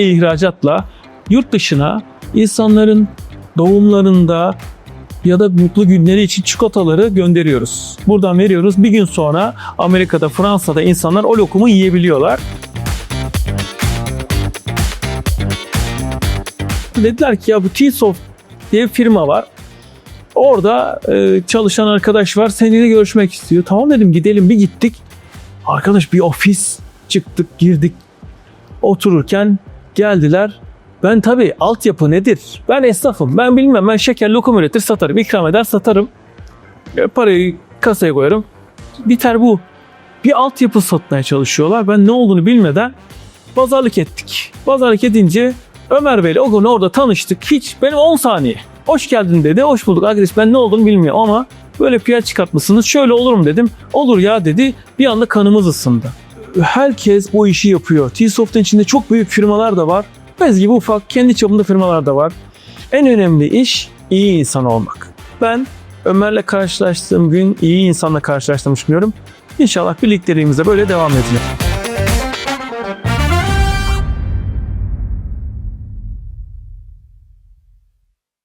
ihracatla yurt dışına insanların doğumlarında ya da mutlu günleri için çikolataları gönderiyoruz. Buradan veriyoruz. Bir gün sonra Amerika'da, Fransa'da insanlar o lokumu yiyebiliyorlar. Dediler ki ya bu T-Soft diye bir firma var. Orada e, çalışan arkadaş var. Seninle görüşmek istiyor. Tamam dedim gidelim bir gittik. Arkadaş bir ofis çıktık girdik. Otururken geldiler. Ben tabii altyapı nedir? Ben esnafım. Ben bilmem. Ben şeker lokum üretir satarım. ikram eder satarım. E, parayı kasaya koyarım. Biter bu. Bir altyapı satmaya çalışıyorlar. Ben ne olduğunu bilmeden pazarlık ettik. Pazarlık edince Ömer Bey'le o gün orada tanıştık. Hiç benim 10 saniye. Hoş geldin dedi. Hoş bulduk arkadaş. Ben ne olduğunu bilmiyorum ama böyle PR çıkartmışsınız. Şöyle olur mu dedim. Olur ya dedi. Bir anda kanımız ısındı. Herkes bu işi yapıyor. T-Soft'un içinde çok büyük firmalar da var. Bez gibi ufak kendi çapında firmalar da var. En önemli iş iyi insan olmak. Ben Ömer'le karşılaştığım gün iyi insanla karşılaştığımı düşünüyorum. İnşallah birlikteliğimize böyle devam edecek.